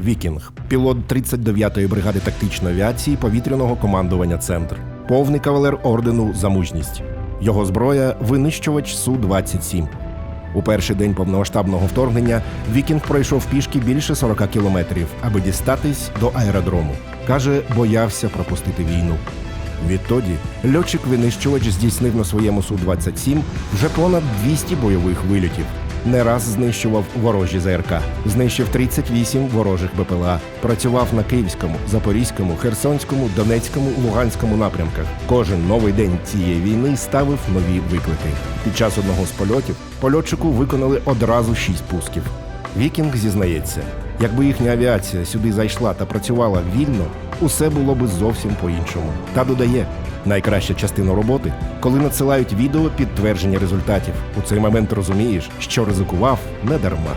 Вікінг, пілот 39-ї бригади тактичної авіації повітряного командування Центр, повний кавалер ордену за мужність. Його зброя винищувач Су-27. У перший день повномасштабного вторгнення Вікінг пройшов пішки більше 40 кілометрів, аби дістатись до аеродрому. Каже, боявся пропустити війну. Відтоді льотчик-винищувач здійснив на своєму Су-27 вже понад 200 бойових вильотів. Не раз знищував ворожі ЗРК, знищив 38 ворожих БПЛА, працював на Київському, Запорізькому, Херсонському, Донецькому, Луганському напрямках. Кожен новий день цієї війни ставив нові виклики. Під час одного з польотів польотчику виконали одразу шість пусків. Вікінг зізнається, якби їхня авіація сюди зайшла та працювала вільно, усе було би зовсім по-іншому. Та додає, найкраща частина роботи, коли надсилають відео підтвердження результатів. У цей момент розумієш, що ризикував не дарма.